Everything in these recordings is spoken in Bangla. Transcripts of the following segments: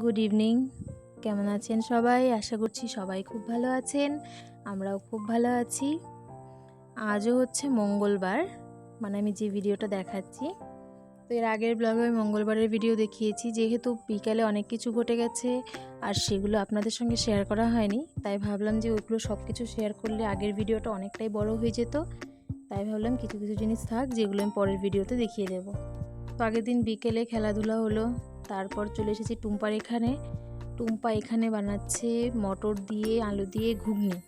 গুড ইভিনিং কেমন আছেন সবাই? আশা করছি সবাই খুব ভালো আছেন। আমরাও খুব ভালো আছি। আজও হচ্ছে মঙ্গলবার। মানে আমি যে ভিডিওটা দেখাচ্ছি, তো এর আগের ব্লগে আমি মঙ্গলবারের ভিডিও দেখিয়েছি। যেহেতু বিকালে অনেক কিছু ঘটে গেছে আর সেগুলো আপনাদের সঙ্গে শেয়ার করা হয়নি, তাই ভাবলাম যে ওইগুলো সব কিছু শেয়ার করলে আগের ভিডিওটা অনেকটাই বড় হয়ে যেত। তাই ভাবলাম কিছু কিছু জিনিস থাক, যেগুলো আমি পরের ভিডিওতে দেখিয়ে দেবো। তো আগের দিন বিকেলে খেলাধুলা হলো। তারপর চলে এসেছি টুম্পার এখানে। টুম্পা এখানে বানাচ্ছে মটর দিয়ে, আলু দিয়ে ঘুগনি।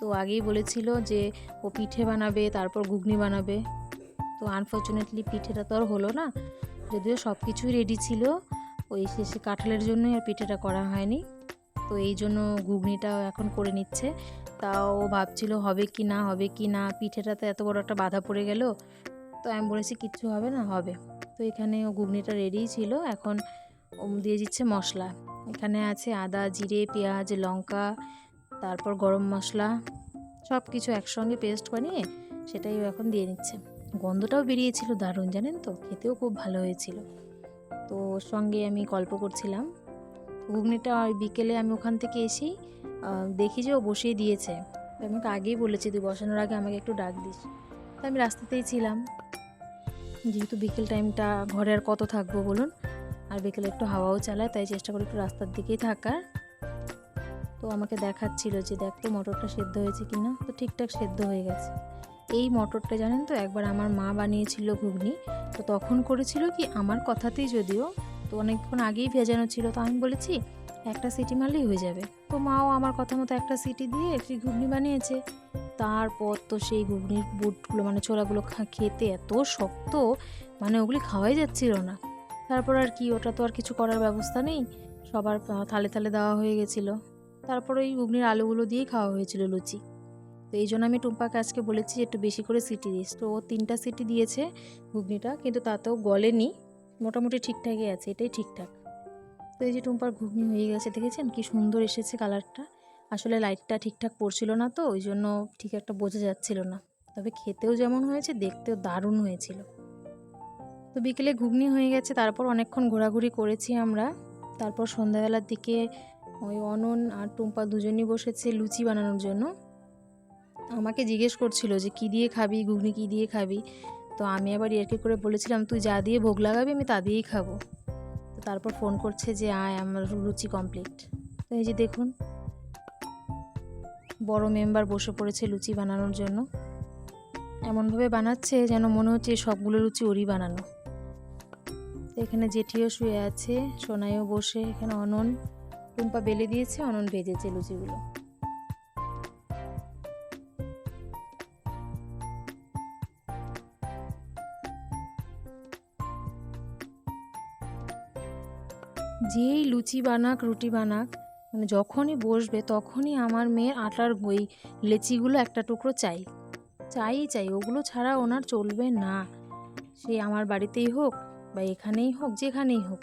তো আগেই বলেছিল যে ও পিঠে বানাবে, তারপর ঘুগনি বানাবে। তো আনফর্চুনেটলি পিঠেটা তো আর হলো না। যদিও সব কিছুই রেডি ছিল, ওই শেষে কাঁঠালের জন্যই আর পিঠেটা করা হয়নি। তো এই জন্য ঘুগনিটা এখন করে নিচ্ছে। তাও ভাবছিল হবে কি না, হবে কি না পিঠেটা তো এত বড় একটা বাধা পড়ে গেল। তো আমি বলেছি, কিচ্ছু হবে না, হবে। তো এখানে ও ঘুগনিটা রেডিই ছিল। এখন দিয়ে দিচ্ছে মশলা। এখানে আছে আদা, জিরে, পেঁয়াজ, লঙ্কা, তারপর গরম মশলা সব কিছু একসঙ্গে পেস্ট বানিয়ে সেটাই ও এখন দিয়ে নিচ্ছে গন্ধটাও বেরিয়েছিল দারুণ, জানেন তো? খেতেও খুব ভালো হয়েছিল। তো ওর সঙ্গে আমি গল্প করছিলাম। ঘুগনিটা বিকেলে আমি ওখান থেকে এসেই দেখি যে ও বসিয়ে দিয়েছে। তো আমি আগেই বলেছি, তুই বসানোর আগে আমাকে একটু ডাক দিস। তো আমি রাস্তাতেই ছিলাম। যেহেতু বিকেল টাইমটা ঘরে আর কত থাকব বলুন? আর বিকেলে একটু হাওয়াও চালায়, তাই চেষ্টা করি একটু রাস্তার দিকেই থাকার। তো আমাকে দেখাচ্ছিল যে দেখ তো মটরটা সেদ্ধ হয়েছে কি না তো ঠিকঠাক সেদ্ধ হয়ে গেছে। এই মটরটা জানেন তো, একবার আমার মা বানিয়েছিল ঘুগনি। তো তখন করেছিল কি, আমার কথাতেই যদিও, তো অনেকক্ষণ আগেই ভেজানো ছিল। তো আমি বলেছি একটা সিটি মারলেই হয়ে যাবে। তো মাও আমার কথা মতো একটা সিটি দিয়ে একটি ঘুগনি বানিয়েছে। তারপর তো সেই ঘুগনির বুটগুলো মানে ছোলাগুলো খেতে এত শক্ত মানে ওগুলি খাওয়াই যাচ্ছিল না। তারপর আর কি, ওটা তো আর কিছু করার ব্যবস্থা নেই। সবার থালে থালে দেওয়া হয়ে গেছিল। তারপর ওই ঘুগনির আলুগুলো দিয়েই খাওয়া হয়েছিল লুচি। তো এই জন্য আমি টুম্পাকে আজকে বলেছি একটু বেশি করে সিটি দিস। তো ও তিনটা সিটি দিয়েছে ঘুগনিটা, কিন্তু তাতেও গলেনি। মোটামুটি ঠিকঠাকই আছে, এটাই ঠিকঠাক। তো এই যে টুম্পার ঘুগনি হয়ে গেছে, দেখেছেন? কি সুন্দর এসেছে কালারটা। আসলে লাইটটা ঠিকঠাক পড়ছিল না তো, ওই জন্য ঠিক একটা বোঝা যাচ্ছিল না। তবে খেতেও যেমন হয়েছে, দেখতেও দারুণ হয়েছিল। তো বিকেলে ঘুগনি হয়ে গেছে, তারপর অনেকক্ষণ ঘোরাঘুরি করেছি আমরা। তারপর সন্ধ্যাবেলার দিকে ওই অনন আর টুম্পা দুজনই বসেছে লুচি বানানোর জন্য। আমাকে জিজ্ঞেস করছিল যে, কী দিয়ে খাবি? ঘুগনি কী দিয়ে খাবি? তো আমি আবার ইয়ার্কি করে বলেছিলাম, তুই যা দিয়ে ভোগ লাগাবি, আমি তা দিয়েই খাব। তারপর ফোন করছে যে, আয়, আমার লুচি কমপ্লিট তো এই যে দেখুন, বড় মেম্বার বসে পড়েছে লুচি বানানোর জন্য। এমনভাবে বানাচ্ছে যেন মনে হচ্ছে সবগুলো লুচি ওরই বানানো। এখানে জেঠিও শুয়ে আছে, সোনাইও বসে, এখানে অনন। টুম্পা বেলে দিয়েছে, অনন ভেজেছে লুচিগুলো। যেই লুচি বানাক, রুটি বানাক মানে যখনই বসবে তখনই আমার মেয়ের আটার ওই লেচিগুলো একটা টুকরো চাই। চাই চাই, ওগুলো ছাড়া ওনার চলবে না। সে আমার বাড়িতেই হোক বা এখানেই হোক, যেখানেই হোক।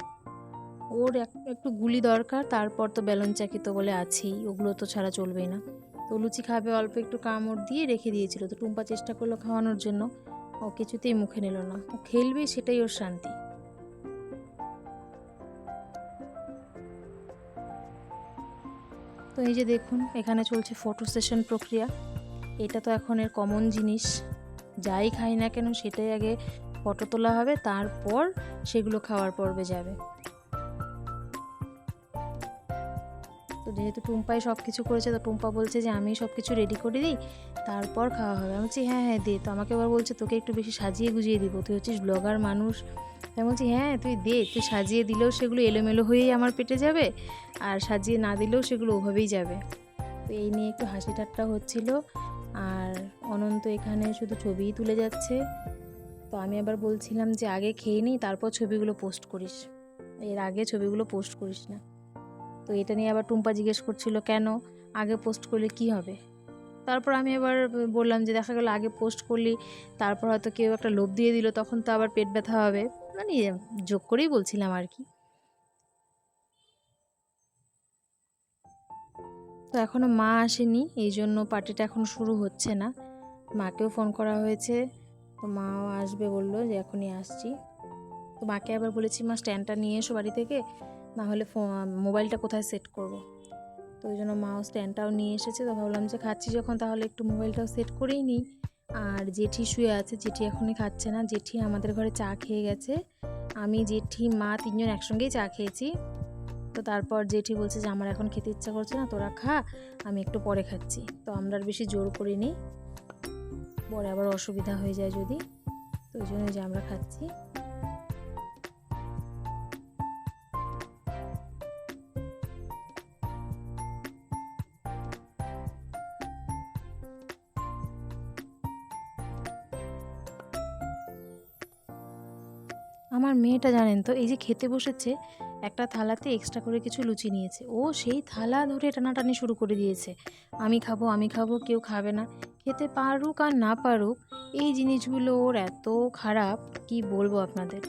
ওর এক- একটু গুলি দরকার, তারপর তো বেলন চাকি তো বলে আছেই, ওগুলো তো ছাড়া চলবেই না। তো লুচি খাবে, অল্প একটু কামড় দিয়ে রেখে দিয়েছিল। তো টুম্পা চেষ্টা করল খাওয়ানোর জন্য, ও কিছুতেই মুখে নিল না। ও খেলবে সেটাই ওর শান্তি। তো এই যে দেখুন, এখানে চলছে ফটো সেশন প্রক্রিয়া। এটা তো এখন এর কমন জিনিস। যাই খাই না কেন, সেটাই আগে ফটো তোলা হবে, তারপর সেগুলো খাওয়ার পর্বে যাবে। যেহেতু টুম্পাই সব কিছু করেছে, তো টুম্পা বলছে যে, আমি সব কিছু রেডি করে দিই, তারপর খাওয়া হবে। আমি বলছি হ্যাঁ হ্যাঁ দে। তো আমাকে এবার বলছে, তোকে একটু বেশি সাজিয়ে গুজিয়ে দিব। তুই হচ্ছিস ব্লগার মানুষ। আমি বলছি হ্যাঁ তুই দে। তুই সাজিয়ে দিলেও সেগুলো এলোমেলো হয়েই আমার পেটে যাবে, আর সাজিয়ে না দিলেও সেগুলো ওভাবেই যাবে। তো এই নিয়ে একটু হাসি ঠাট্টা হচ্ছিল, আর অনন্ত এখানে শুধু ছবিই তুলে যাচ্ছে। তো আমি আবার বলছিলাম যে, আগে খেয়ে নিই, তারপর ছবিগুলো পোস্ট করিস। এর আগে ছবিগুলো পোস্ট করিস না। তো এটা নিয়ে আবার টুম্পা জিজ্ঞেস করছিল, কেন? আগে পোস্ট করলে কি হবে? তারপর আমি আবার বললাম যে, দেখা গেল আগে পোস্ট করলি, তারপর হয়তো কেউ একটা লোভ দিয়ে দিল, তখন তো আবার পেট ব্যথা হবে। মানে যোগ করেই বলছিলাম আর কি। তো এখনও মা আসেনি, এই জন্য পার্টিটা এখন শুরু হচ্ছে না। মাকেও ফোন করা হয়েছে, তো মাও আসবে বলল যে, এখনই আসছি। তো মাকে আবার বলেছি, মা স্ট্যান্ডটা নিয়ে এসো বাড়ি থেকে। না হলে মোবাইলটা কোথায় সেট করব? তো ওই জন্য মাও স্ট্যান্ডটাও নিয়ে এসেছে। তো ভাবলাম যে খাচ্ছি যখন, তাহলে একটু মোবাইলটাও সেট করেই নিই। আর জেঠি শুয়ে আছে, জেঠি এখনই খাচ্ছে না। জেঠি আমাদের ঘরে চা খেয়ে গেছে। আমি, জেঠি, মা তিনজন একসঙ্গেই চা খেয়েছি। তো তারপর জেঠি বলছে যে, আমার এখন খেতে ইচ্ছা করছে না, তোরা খা, আমি একটু পরে খাচ্ছি। তো আমরা আর বেশি জোর করিনি পরে আবার অসুবিধা হয়ে যায় যদি। তো ওই জন্য যে আমরা খাচ্ছি। আমার মেয়েটা জানেন তো, এই যে খেতে বসেছে, একটা থালাতে এক্সট্রা করে কিছু লুচি নিয়েছে। ও সেই থালা ধরে টানাটানি শুরু করে দিয়েছে। আমি খাব আমি খাব, কেউ খাবে না। খেতে পারুক আর না পারুক, এই জিনিসগুলো ওর এত খারাপ, কি বলব আপনাদের?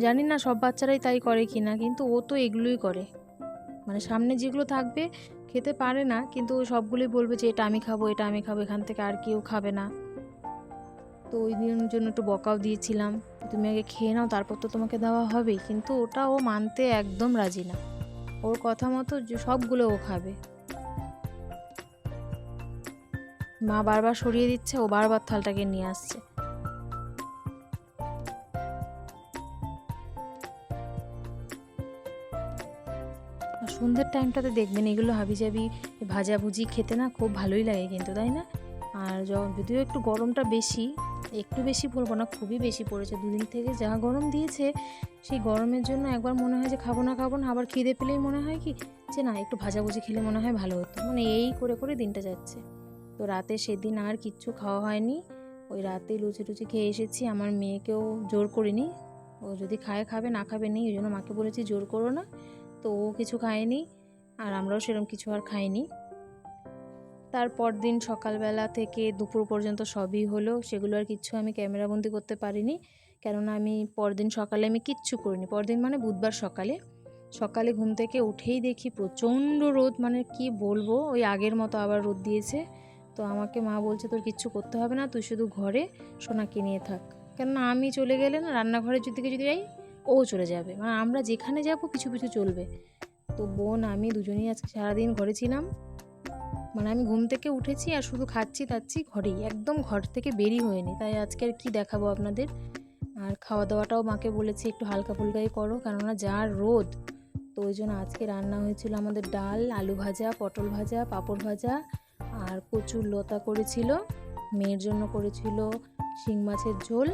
জানি না সব বাচ্চারাই তাই করে কি না কিন্তু ও তো এগুলোই করে। মানে সামনে যেগুলো থাকবে, খেতে পারে না, কিন্তু সবগুলোই বলবে যে, এটা আমি খাব, এটা আমি খাব, এখান থেকে আর কেউ খাবে না। তো ওই দিনের জন্য একটু বকাও দিয়েছিলাম। তুমি আগে খেয়ে নাও, তারপর তো তোমাকে দেওয়া হবেই। কিন্তু ওটা ও মানতে একদম রাজি না। ওর কথা মতো সবগুলো ও খাবে। মা বারবার সরিয়ে দিচ্ছে, ও বারবার থালটাকে নিয়ে আসছে। সন্ধ্যের টাইমটাতে দেখবেন এগুলো হাবিজাবি ভাজাভুজি খেতে না খুব ভালোই লাগে কিন্তু, তাই না? আর যদিও একটু গরমটা বেশি একটু বেশি বলব না, খুবই বেশি পড়েছে। দুদিন থেকে যা গরম দিয়েছে, সেই গরমের জন্য একবার মনে হয় যে খাব না খাব না, আবার খিদে পেলেই মনে হয় কি যে না, একটু ভাজাভুজি খেলে মনে হয় ভালো হতো। মানে এই করে করে দিনটা যাচ্ছে। তো রাতে সেদিন আর কিচ্ছু খাওয়া হয়নি। ওই রাতে লুচি টুচি খেয়ে এসেছি, আমার মেয়েকেও জোর করিনি। ও যদি খায়, খাবে, না খাবে নেই, ওই জন্য মাকে বলেছি জোর করো না। তো ও কিছু খায়নি, আর আমরাও সেরকম কিছু আর খাইনি। তারপর দিন সকালবেলা থেকে দুপুর পর্যন্ত সবই হলো। সেগুলো আর কিচ্ছু আমি ক্যামেরাবন্দি করতে পারিনি। কেননা আমি পরদিন সকালে আমি কিচ্ছু করিনি। পরদিন মানে বুধবার সকালে। সকালে ঘুম থেকে উঠেই দেখি প্রচণ্ড রোদ। মানে কি বলব? ওই আগের মতো আবার রোদ দিয়েছে। তো আমাকে মা বলছে, তোর কিচ্ছু করতে হবে না। তুই শুধু ঘরে সোনাকে নিয়ে থাক। কেননা আমি চলে গেলে না, রান্নাঘরের দিকে যদি যাই, ও চলে যাবে। মানে আমরা যেখানে যাব, কিছু পিছু চলবে। তো বোন, আমি দুজনেই আজকে সারাদিন ঘরে ছিলাম। মানে আমি ঘুম থেকে উঠেছি আর শুধু খাচ্ছি তাচ্ছি ঘরেই, একদম ঘর থেকে বেরি হয়নি। তাই আজকে আর কি দেখাবো আপনাদের? আর খাওয়া দাওয়াটাও মাকে বলেছি একটু হালকা ফুলকাই করো, কেননা যা রোদ, তো ওই জন্য আজকে রান্না হয়েছিল আমাদের ডাল, আলু ভাজা, পটল ভাজা, পাঁপড় ভাজা, আর কচুর লতা করেছিল, মেয়ের জন্য করেছিল শিং মাছের ঝোল।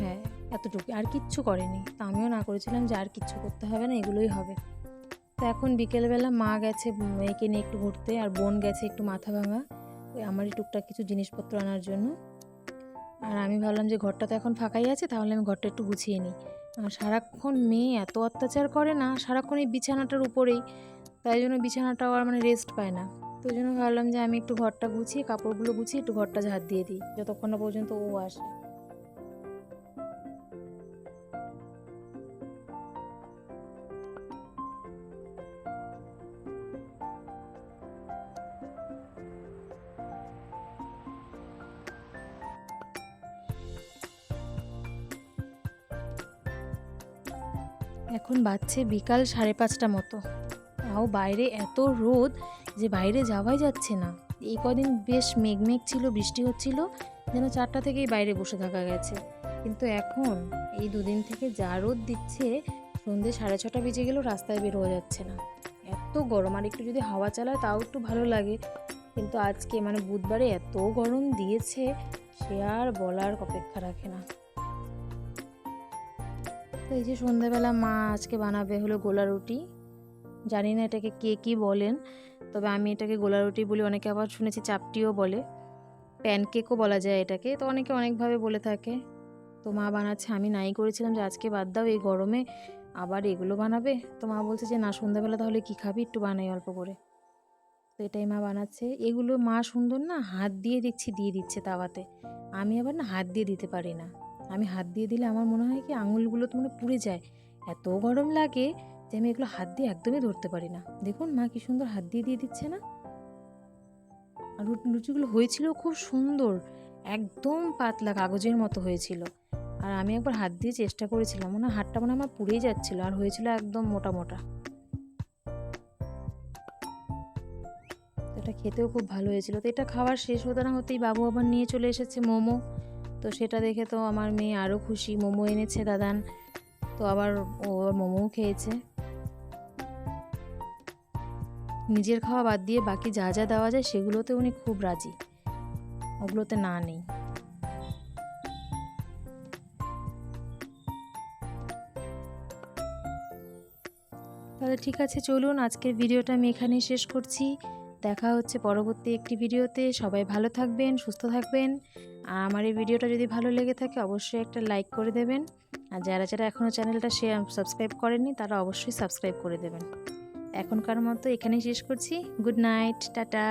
হ্যাঁ এতটুকু আর কিচ্ছু করেনি। তা আমিও না করেছিলাম যে আর কিচ্ছু করতে হবে না, এগুলোই হবে। তো এখন বিকেলবেলা মা গেছে মেয়েকে নিয়ে একটু ঘুরতে আর বোন গেছে একটু মাথা ভাঙা। ওই আমারই টুকটাক কিছু জিনিসপত্র আনার জন্য। আর আমি ভাবলাম যে ঘরটা তো এখন ফাঁকাই আছে, তাহলে আমি ঘরটা একটু গুছিয়ে নিই। আর সারাক্ষণ মেয়ে এত অত্যাচার করে না, সারাক্ষণ এই বিছানাটার উপরেই। তাই জন্য বিছানাটাও আর মানে রেস্ট পায় না। তো জন্য ভাবলাম যে আমি একটু ঘরটা গুছিয়ে, কাপড়গুলো গুছিয়ে একটু ঘরটা ঝাড় দিয়ে দিই, যতক্ষণ না পর্যন্ত ও আসে। এখন বাজছে বিকাল সাড়ে পাঁচটা মতো। তাও বাইরে এত রোদ যে বাইরে যাওয়াই যাচ্ছে না। এই কদিন বেশ মেঘ মেঘ ছিল, বৃষ্টি হচ্ছিল, যেন চারটা থেকেই বাইরে বসে থাকা গেছে। কিন্তু এখন এই দুদিন থেকে যা রোদ দিচ্ছে সন্ধ্যে সাড়ে ছটা বেজে গেলেও রাস্তায় বের হওয়া যাচ্ছে না। এত গরম, আর একটু যদি হাওয়া চালায় তাও একটু ভালো লাগে। কিন্তু আজকে মানে বুধবারে এত গরম দিয়েছে, সে আর বলার অপেক্ষা রাখে না। তো এই যে সন্ধ্যাবেলা মা আজকে বানাবে হলো গোলা রুটি। জানি না এটাকে কে কি বলেন, তবে আমি এটাকে গোলা রুটি বলি, অনেকে আবার শুনেছি চাপটিও বলে। প্যানকেকও বলা যায় এটাকে, তো অনেকে অনেকভাবে বলে থাকে। তো মা বানাচ্ছে, আমি নাই করেছিলাম যে আজকে বাদ দাও, এই গরমে আবার এগুলো বানাবে। তো মা বলছে যে না, সন্ধ্যাবেলা তাহলে কি খাবি? একটু বানাই অল্প করে। তো এটাই মা বানাচ্ছে। এগুলো মা সুন্দর না, হাত দিয়ে দেখছি, দিয়ে দিচ্ছে তাওয়াতে। আমি আবার না, হাত দিয়ে দিতে পারি না। আমি হাত দিয়ে দিলে আমার মনে হয় কি আঙুলগুলো তো মনে পুড়ে যায়। এত গরম লাগে যে আমি এগুলো হাত দিয়ে একদমই ধরতে পারি না। দেখুন মা কি সুন্দর হাত দিয়ে দিয়ে দিচ্ছে না। আর লুচিগুলো হয়েছিল খুব সুন্দর, একদম পাতলা কাগজের মতো হয়েছিল। আর আমি একবার হাত দিয়ে চেষ্টা করেছিলাম, মনে হাতটা মনে আমার পুড়েই যাচ্ছিল আর হয়েছিল একদম মোটা মোটা। এটা খেতেও খুব ভালো হয়েছিল। তো এটা খাওয়ার শেষ হতে না হতেই বাবু আবার নিয়ে চলে এসেছে মোমো। তো সেটা দেখে তো আমার মেয়ে আরও খুশি। মোমো এনেছে দাদান। তো আবার ও মোমোও খেয়েছে। নিজের খাওয়া বাদ দিয়ে বাকি যা যা দেওয়া যায় সেগুলোতে উনি খুব রাজি। ওগুলোতে না নেই। তাহলে ঠিক আছে, চলুন আজকের ভিডিওটা আমি এখানেই শেষ করছি। দেখা হচ্ছে পরবর্তী একটি ভিডিওতে। সবাই ভালো থাকবেন, সুস্থ থাকবেন। আর আমার এই ভিডিওটা যদি ভালো লেগে থাকে, অবশ্যই একটা লাইক করে দেবেন। আর যারা যারা এখনও চ্যানেলটা শেয়ার সাবস্ক্রাইব করেননি, তারা অবশ্যই সাবস্ক্রাইব করে দেবেন। এখনকার মতো এখানেই শেষ করছি। Good night tata.